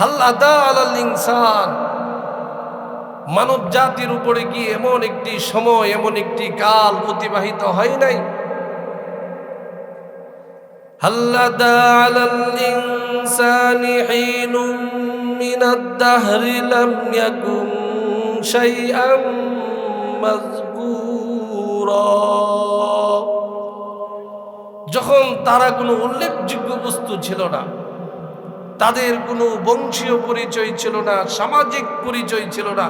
হাল্লাদা মানব জাতির উপরে কি এমন একটি সময়, এমন একটি কাল অতিবাহিত হয় নাই? হাল্লাদা যখন তারা কোনো উল্লেখযোগ্য বস্তু ছিল না তাদের কোনো বংশীয় পরিচয় ছিল না সামাজিক পরিচয় ছিল না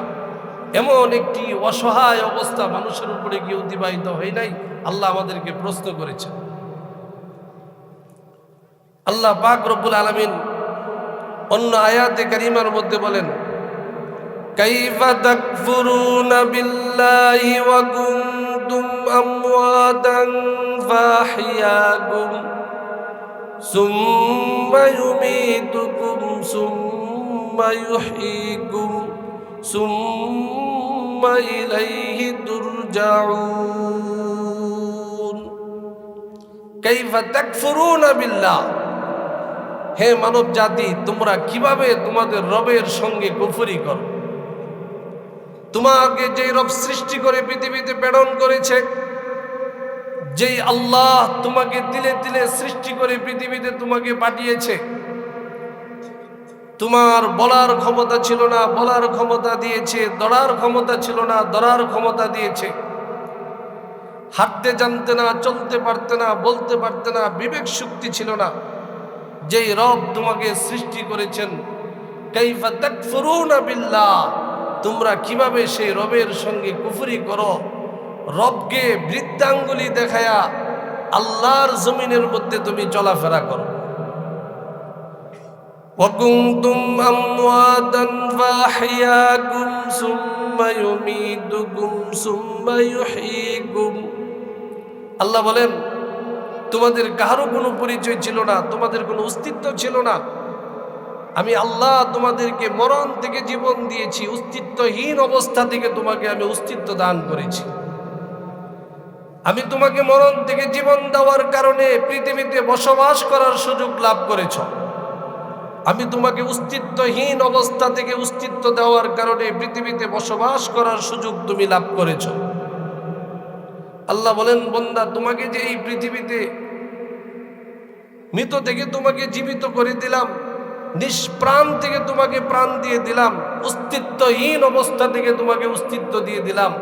এমন একটি অসহায় অবস্থা মানুষের উপরে গিয়ে অতিবাহিত হয় নাই আল্লাহ আমাদেরকে প্রশ্ন করেছেন আল্লাহ পাক রব্বুল আলমিন অন্য আয়াতে কারিমার মধ্যে বলেন كيف تكفرون بالله وكنتم أمواتا فأحياكم ثم يميتكم ثم يحييكم ثم إليه ترجعون كيف تكفرون بالله হে মানব জাতি তোমরা কিভাবে তোমাদের রবের সঙ্গে কুফরি করো তোমাকে যেই রব সৃষ্টি করে পৃথিবীতে প্রেরণ করেছে যেই আল্লাহ তোমাকে দিলে তিলে সৃষ্টি করে পৃথিবীতে তোমাকে পাঠিয়েছে। তোমার বলার ক্ষমতা ছিল না, বলার ক্ষমতা দিয়েছে দড়ার ক্ষমতা ছিল না দড়ার ক্ষমতা দিয়েছে। হাঁটতে জানতে না, চলতে পারতে না, বলতে পারতে না, বিবেক শক্তি ছিল না। যেই রব তোমাকে সৃষ্টি করেছেন, কাইফা বিল্লাহ, তোমরা কীভাবে সেই রবের সঙ্গে কুফরি করো? রবকে বৃদ্ধাঙ্গুলি দেখায়া আল্লাহর জমিনের মধ্যে তুমি চলাফেরা করো وكنتم أمواتا فأحياكم ثم يميتكم ثم يحييكم আল্লাহ বলেন তোমাদের কারো কোনো পরিচয় ছিল না তোমাদের কোনো অস্তিত্ব ছিল না আমি আল্লাহ তোমাদেরকে মরণ থেকে জীবন দিয়েছি অস্তিত্বহীন অবস্থা থেকে তোমাকে আমি অস্তিত্ব দান করেছি আমি তোমাকে মরণ থেকে জীবন দেওয়ার কারণে পৃথিবীতে বসবাস করার সুযোগ লাভ করেছ। আমি তোমাকে অস্তিত্বহীন অবস্থা থেকে অস্তিত্ব দেওয়ার কারণে পৃথিবীতে বসবাস করার সুযোগ তুমি লাভ করেছ। আল্লাহ বলেন, বন্দা, তোমাকে যে এই পৃথিবীতে মৃত থেকে তোমাকে জীবিত করে দিলাম, নিষ্প্রাণ থেকে তোমাকে প্রাণ দিয়ে দিলাম, অস্তিত্বহীন অবস্থা থেকে তোমাকে অস্তিত্ব দিয়ে দিলাম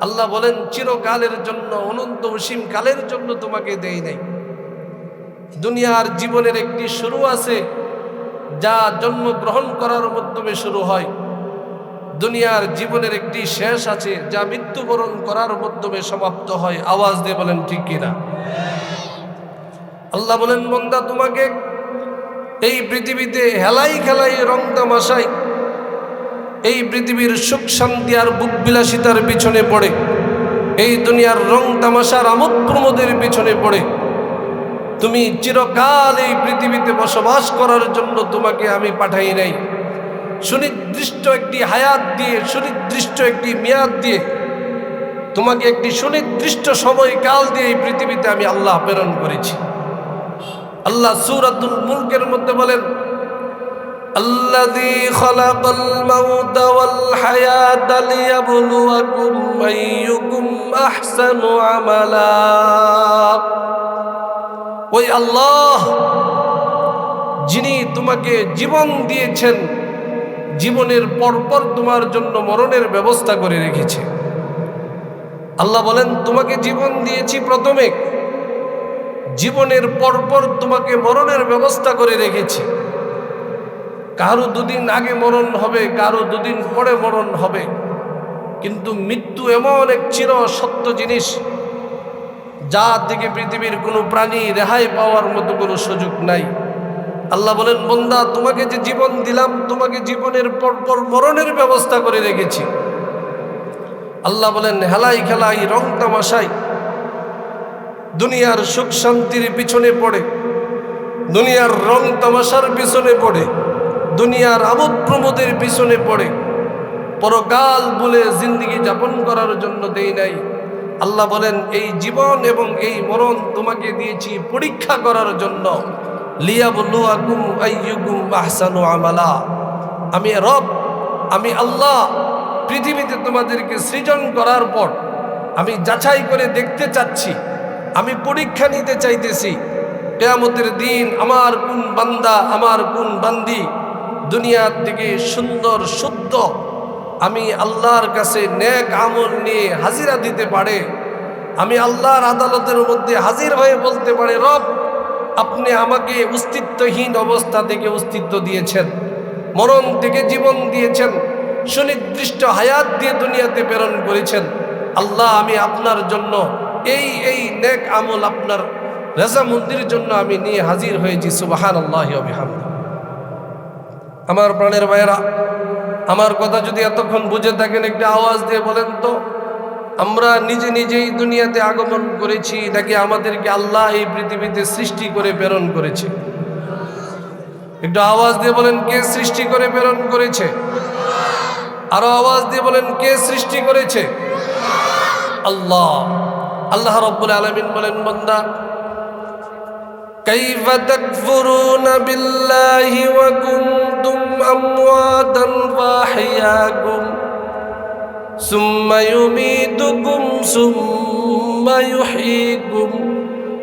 আল্লাহ বলেন, চিরকালের জন্য, অনন্ত অসীম কালের জন্য তোমাকে দেই নাই। দুনিয়ার জীবনের একটি শুরু আছে, যা জন্মগ্রহণ করার মাধ্যমে শুরু হয়। দুনিয়ার জীবনের একটি শেষ আছে, যা মৃত্যুবরণ করার মাধ্যমে সমাপ্ত হয়। আওয়াজ দিয়ে বলেন, ঠিক কিনা? আল্লাহ বলেন মন্দা তোমাকে এই পৃথিবীতে হেলাই খেলাই রং তামাশাই এই পৃথিবীর সুখ, শান্তি আর বুক বিলাসিতার পিছনে পড়ে। এই দুনিয়ার রং, তামাশার আমোদ প্রমোদের পিছনে পড়ে। তুমি চিরকাল এই পৃথিবীতে বসবাস করার জন্য তোমাকে আমি পাঠাই নাই। সুনির্দিষ্ট একটি হায়াত দিয়ে, সুনির্দিষ্ট একটি মেয়াদ দিয়ে, তোমাকে একটি সুনির্দিষ্ট সময়কাল দিয়ে এই পৃথিবীতে আমি আল্লাহ প্রেরণ করেছি। আল্লাহ সুরাতুল মুলকের মধ্যে বলেন الذي خلق الموت والحياة ليبلوكم أيكم أحسن عملا ওই আল্লাহ যিনি তোমাকে জীবন দিয়েছেন জীবনের পরপর তোমার জন্য মরণের ব্যবস্থা করে রেখেছে আল্লাহ বলেন তোমাকে জীবন দিয়েছি প্রথমে জীবনের পরপর তোমাকে মরণের ব্যবস্থা করে রেখেছি কারও দুদিন আগে মরণ হবে, কারও দুদিন পরে মরণ হবে। কিন্তু মৃত্যু এমন এক চির সত্য জিনিস, যা থেকে পৃথিবীর কোনো প্রাণী রেহাই পাওয়ার মতো কোনো সুযোগ নাই। আল্লাহ বলেন, বন্দা, তোমাকে যে জীবন দিলাম, তোমাকে জীবনের পরপর মরণের ব্যবস্থা করে রেখেছি। আল্লাহ বলেন, হেলাই খেলাই, রং তামাশাই, দুনিয়ার সুখ শান্তির পিছনে পড়ে, দুনিয়ার রং তামাশার পিছনে পড়ে দুনিয়ার আমোদ প্রমোদের পিছনে পড়ে। পরকাল বলে জিন্দিগি যাপন করার জন্য দেই নাই। আল্লাহ বলেন, এই জীবন এবং এই মরণ তোমাকে দিয়েছি পরীক্ষা করার জন্য। লিয়াবলুয়াকুম আইয়ুকুম আহসানু আমালা। আমি রব, আমি আল্লাহ, পৃথিবীতে তোমাদেরকে সৃজন করার পর আমি যাচাই করে দেখতে চাচ্ছি। আমি পরীক্ষা নিতে চাইতেছি। কেয়ামতের দিন আমার কোন বান্দা, আমার কোন বান্দি দুনিয়ার থেকে সুন্দর, শুদ্ধ। আমি আল্লাহর কাছে নেক আমল নিয়ে হাজিরা দিতে পারে। আমি আল্লাহর আদালতের মধ্যে হাজির হয়ে বলতে পারে, রব, আপনি আমাকে অস্তিত্বহীন অবস্থা থেকে অস্তিত্ব দিয়েছেন। মরণ থেকে জীবন দিয়েছেন। সুনির্দিষ্ট হায়াত দিয়ে দুনিয়াতে প্রেরণ করেছেন। আল্লাহ, আমি আপনার জন্য এই এই নেক আমল আপনার রেজামন্দির জন্য আমি নিয়ে হাজির হয়েছি। সুবাহান আল্লাহ আবিহামদ আমার প্রাণের ভাইয়েরা, আমার কথা যদি এতক্ষণ বুঝে থাকেন, একটা আওয়াজ দিয়ে বলেন তো, আমরা নিজে নিজেই দুনিয়াতে আগমন করেছি নাকি আমাদেরকে আল্লাহ এই পৃথিবীতে সৃষ্টি করে প্রেরণ করেছে। একটু আওয়াজ দিয়ে বলেন, কে সৃষ্টি করে প্রেরণ করেছে? আরও আওয়াজ দিয়ে বলেন, কে সৃষ্টি করেছে? আল্লাহ। আল্লাহ রব্বুল আলমিন বলেন, বন্দা كيف تكفرون بالله وكنتم أمواتا فأحياكم ثم يميتكم ثم يحييكم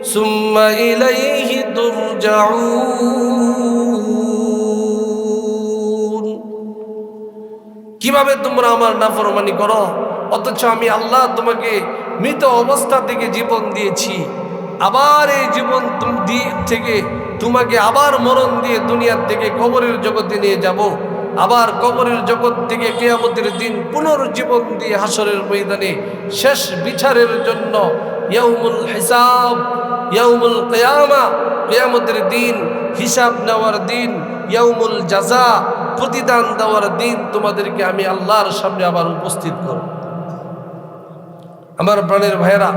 ثم إليه ترجعون কিভাবে তোমরা আমার নাফরমানি করো অথচ আমি আল্লাহ তোমাকে মৃত অবস্থা থেকে জীবন দিয়েছি আবার এই জীবন থেকে তোমাকে আবার মরণ দিয়ে দুনিয়ার থেকে কবরের জগতে নিয়ে যাব। আবার কবরের জগৎ থেকে কেয়ামতের দিন পুনর্জীবন দিয়ে হাসরের ময়দানে শেষ বিচারের জন্য ইয়াউমুল হিসাব, ইয়াউমুল কেয়ামা, কেয়ামতের দিন হিসাব নেওয়ার দিন, ইয়াউমুল জাজা প্রতিদান দেওয়ার দিন তোমাদেরকে আমি আল্লাহর সামনে আবার উপস্থিত করব। আমার প্রাণের ভাইয়েরা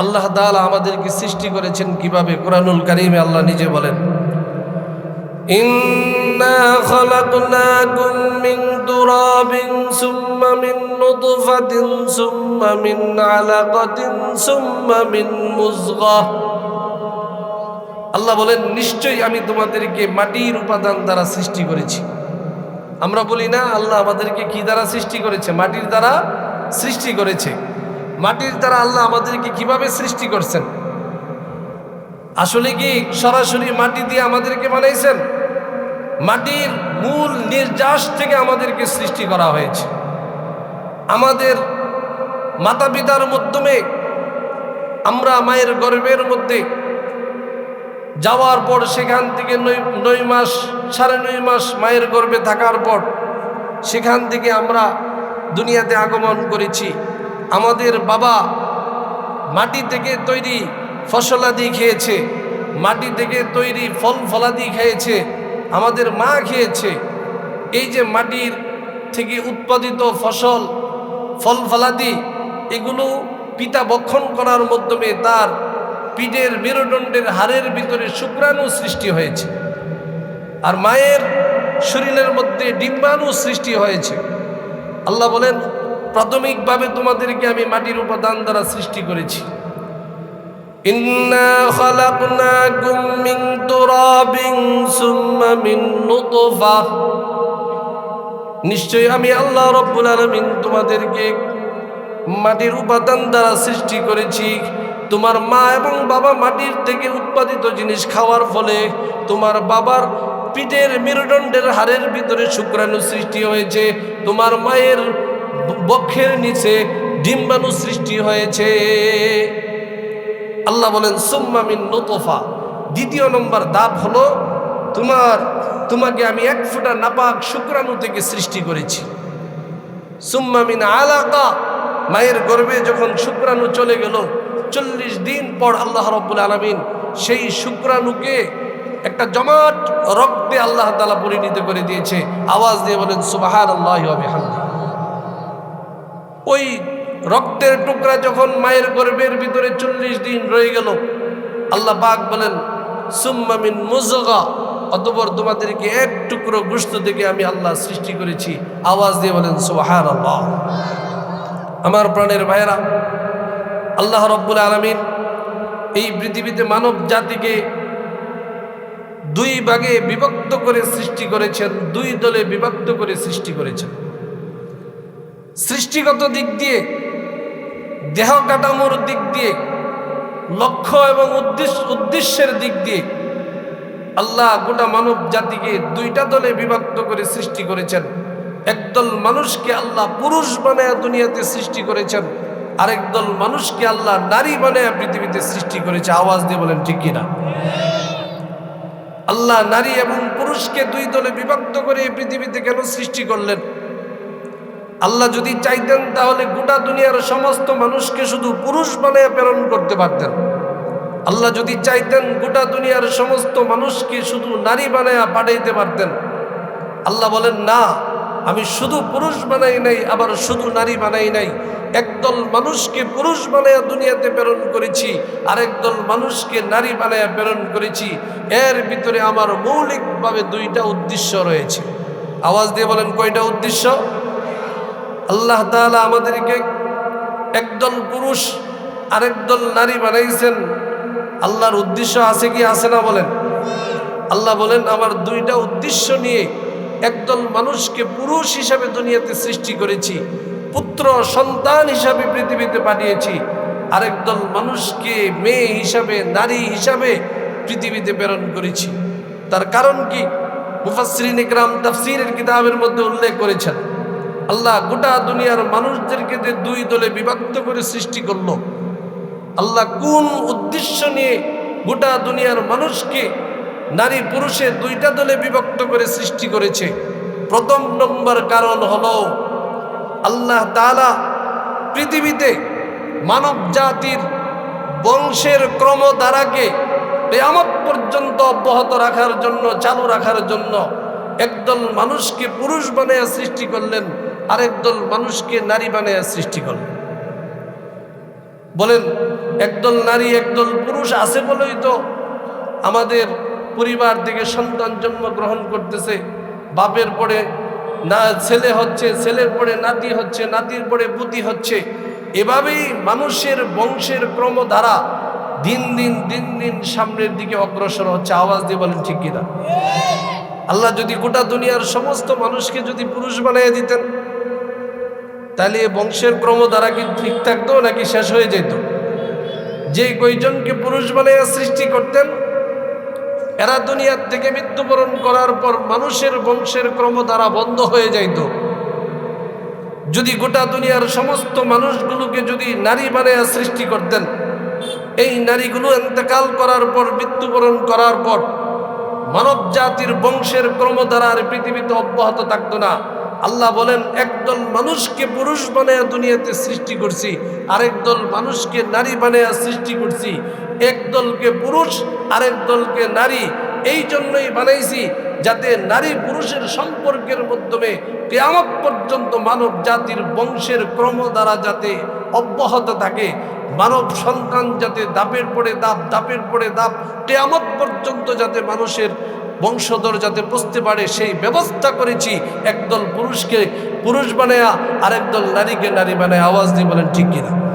আল্লাহ তাআলা আমাদেরকে সৃষ্টি করেছেন কীভাবে? কোরআনুল কারিমে আল্লাহ নিজে বলেন আল্লাহ বলেন, নিশ্চয়ই আমি তোমাদেরকে মাটির উপাদান দ্বারা সৃষ্টি করেছি। আমরা বলি, না, আল্লাহ আমাদেরকে কি দ্বারা সৃষ্টি করেছে? মাটির দ্বারা সৃষ্টি করেছে। মাটির দ্বারা আল্লাহ আমাদেরকে কীভাবে সৃষ্টি করছেন? আসলে কি সরাসরি মাটি দিয়ে আমাদেরকে বানাইছেন? মাটির মূল নির্যাস থেকে আমাদেরকে সৃষ্টি করা হয়েছে। আমাদের মাতা পিতার মাধ্যমে আমরা মায়ের গর্ভের মধ্যে যাওয়ার পর সেখান থেকে নয় মাস, সাড়ে নয় মাস মায়ের গর্ভে থাকার পর সেখান থেকে আমরা দুনিয়াতে আগমন করেছি। আমাদের বাবা মাটি থেকে তৈরি ফসলাদি খেয়েছে, মাটি থেকে তৈরি ফল ফলাদি খেয়েছে, আমাদের মা খেয়েছে। এই যে মাটির থেকে উৎপাদিত ফসল, ফল ফলাদি, এগুলো পিতা বক্ষণ করার মাধ্যমে তার পিঠের মেরুদণ্ডের হাড়ের ভিতরে শুক্রাণু সৃষ্টি হয়েছে আর মায়ের শরীরের মধ্যে ডিম্বাণু সৃষ্টি হয়েছে। আল্লাহ বলেন প্রাথমিকভাবে তোমাদেরকে আমি মাটির উপাদান দ্বারা সৃষ্টি করেছি। নুতফা। নিশ্চয়ই আমি আল্লাহ রব্বুল আলামিন তোমাদেরকে মাটির উপাদান দ্বারা সৃষ্টি করেছি। তোমার মা এবং বাবা মাটির থেকে উৎপাদিত জিনিস খাওয়ার ফলে তোমার বাবার পিঠের মেরুদণ্ডের হাড়ের ভিতরে শুক্রাণু সৃষ্টি হয়েছে। তোমার মায়ের বক্ষের নিচে ডিম্বাণু সৃষ্টি হয়েছে। আল্লাহ বলেন সুম্মামিন নোতফা। দ্বিতীয় নম্বর দাব হলো, তোমার, তোমাকে আমি এক ফোঁটা নাপাক শুক্রাণু থেকে সৃষ্টি করেছি। সুম্মামিন আলাকা। মায়ের গর্ভে যখন শুক্রাণু চলে গেল, চল্লিশ দিন পর আল্লাহ রব্বুল আলমিন সেই শুক্রাণুকে একটা জমাট রক্তে আল্লাহ তালা পরিণত করে দিয়েছে। আওয়াজ দিয়ে বলেন সুবাহান আল্লাহ ওই রক্তের টুকরা যখন মায়ের গর্ভের ভিতরে চল্লিশ দিন রয়ে গেল, আল্লাহ পাক বলেন সুম্মামিন মুজগা অতপর তোমাদেরকে এক টুকরো গুস্ত থেকে আমি আল্লাহ সৃষ্টি করেছি। আওয়াজ দিয়ে বলেন সুবাহান আল্লাহ আমার প্রাণের ভাইয়েরা, আল্লাহ রব্বুল আলমিন এই পৃথিবীতে মানব জাতিকে দুই ভাগে বিভক্ত করে সৃষ্টি করেছেন, দুই দলে বিভক্ত করে সৃষ্টি করেছেন। সৃষ্টিগত দিক দিয়ে, দেহ কাঠামোর দিক দিয়ে, লক্ষ্য এবং উদ্দেশ্য, উদ্দেশ্যের দিক দিয়ে আল্লাহ গোটা মানব জাতিকে দুইটা দলে বিভক্ত করে সৃষ্টি করেছেন। একদল মানুষকে আল্লাহ পুরুষ বানায় দুনিয়াতে সৃষ্টি করেছেন, আরেক দল মানুষকে আল্লাহ নারী বানায় পৃথিবীতে সৃষ্টি করেছে। আওয়াজ দিয়ে বলেন, ঠিক কিনা? আল্লাহ নারী এবং পুরুষকে দুই দলে বিভক্ত করে এই পৃথিবীতে কেন সৃষ্টি করলেন? আল্লাহ যদি চাইতেন তাহলে গোটা দুনিয়ার সমস্ত মানুষকে শুধু পুরুষ বানায় প্রেরণ করতে পারতেন। আল্লাহ যদি চাইতেন গোটা দুনিয়ার সমস্ত মানুষকে শুধু নারী বানায়া পাঠাইতে পারতেন। আল্লাহ বলেন, না, আমি শুধু পুরুষ বানাই নাই, আবার শুধু নারী বানাই নাই। একদল মানুষকে পুরুষ বানায়া দুনিয়াতে প্রেরণ করেছি আরেক দল মানুষকে নারী বানায়া প্রেরণ করেছি। এর ভিতরে আমার মৌলিকভাবে দুইটা উদ্দেশ্য রয়েছে। আওয়াজ দিয়ে বলেন, কয়টা উদ্দেশ্য? আল্লাহ তাআলা আমাদেরকে একদল পুরুষ আরেক দল নারী বানাইছেন। আল্লাহর উদ্দেশ্য আছে কি, আছে না বলেন? আল্লাহ বলেন, আমার দুইটা উদ্দেশ্য নিয়ে একদল মানুষকে পুরুষ হিসাবে দুনিয়াতে সৃষ্টি করেছি, পুত্র, সন্তান হিসাবে পৃথিবীতে পাঠিয়েছি আরেক দল মানুষকে মেয়ে হিসাবে, নারী হিসাবে পৃথিবীতে প্রেরণ করেছি। তার কারণ কি? মুফাসরিন ইকরাম তাফসিরের কিতাবের মধ্যে উল্লেখ করেছেন। আল্লাহ গোটা দুনিয়ার মানুষদেরকে যে দুই দলে বিভক্ত করে সৃষ্টি করল, আল্লাহ কোন উদ্দেশ্য নিয়ে গোটা দুনিয়ার মানুষকে নারী পুরুষে দুইটা দলে বিভক্ত করে সৃষ্টি করেছে? প্রথম নম্বর কারণ হল, আল্লাহ তালা পৃথিবীতে মানব জাতির বংশের ক্রমধারাকে কেয়ামত পর্যন্ত অব্যাহত রাখার জন্য, চালু রাখার জন্য একদল মানুষকে পুরুষ বানায় সৃষ্টি করলেন। আরেক দল মানুষকে নারী বানায় সৃষ্টি করলেন বলেন, একদল নারী, একদল পুরুষ আছে বলেই তো আমাদের পরিবার থেকে সন্তান জন্মগ্রহণ করতেছে। বাপের পরে না, ছেলে হচ্ছে, ছেলের পরে নাতি হচ্ছে, নাতির পরে পুতি হচ্ছে। এভাবেই মানুষের বংশের ক্রম ক্রমধারা দিন দিন দিন দিন সামনের দিকে অগ্রসর হচ্ছে। আওয়াজ দিয়ে বলেন, ঠিক কিনা? আল্লাহ যদি গোটা দুনিয়ার সমস্ত মানুষকে যদি পুরুষ বানিয়ে দিতেন তাহলে এ বংশের ক্রম দ্বারা কি ঠিক থাকতো নাকি শেষ হয়ে যেত? যে কয়জনকে পুরুষ বানাইয়া সৃষ্টি করতেন, এরা দুনিয়ার থেকে মৃত্যুবরণ করার পর মানুষের বংশের ক্রম দ্বারা বন্ধ হয়ে যাইত। যদি গোটা দুনিয়ার সমস্ত মানুষগুলোকে যদি নারী বানাইয়া সৃষ্টি করতেন, এই নারীগুলো এতেকাল করার পর, মৃত্যুবরণ করার পর মানব জাতির বংশের ক্রম দ্বারা আর পৃথিবীতে অব্যাহত থাকতো না। আল্লাহ বলেন, একদল মানুষকে পুরুষ বানায়া দুনিয়াতে সৃষ্টি করছি, আরেক দল মানুষকে নারী বানায়া সৃষ্টি করছি, এক দলকে পুরুষ, আরেক দলকে নারী, এই জন্যই বানাইছি যাতে নারী পুরুষের সম্পর্কের মাধ্যমে কেয়ামত পর্যন্ত মানব জাতির বংশের ক্রম দ্বারা যাতে অব্যাহত থাকে, মানব সন্তান যাতে দাপের পরে দাপ, দাপের পরে দাপ, কেয়ামত পর্যন্ত যাতে মানুষের বংশধর যাতে বুঝতে পারে, সেই ব্যবস্থা করেছি। একদল পুরুষকে পুরুষ বানায়া আর একদল নারীকে নারী বানায়। আওয়াজ দিয়ে বলেন, ঠিক কিনা?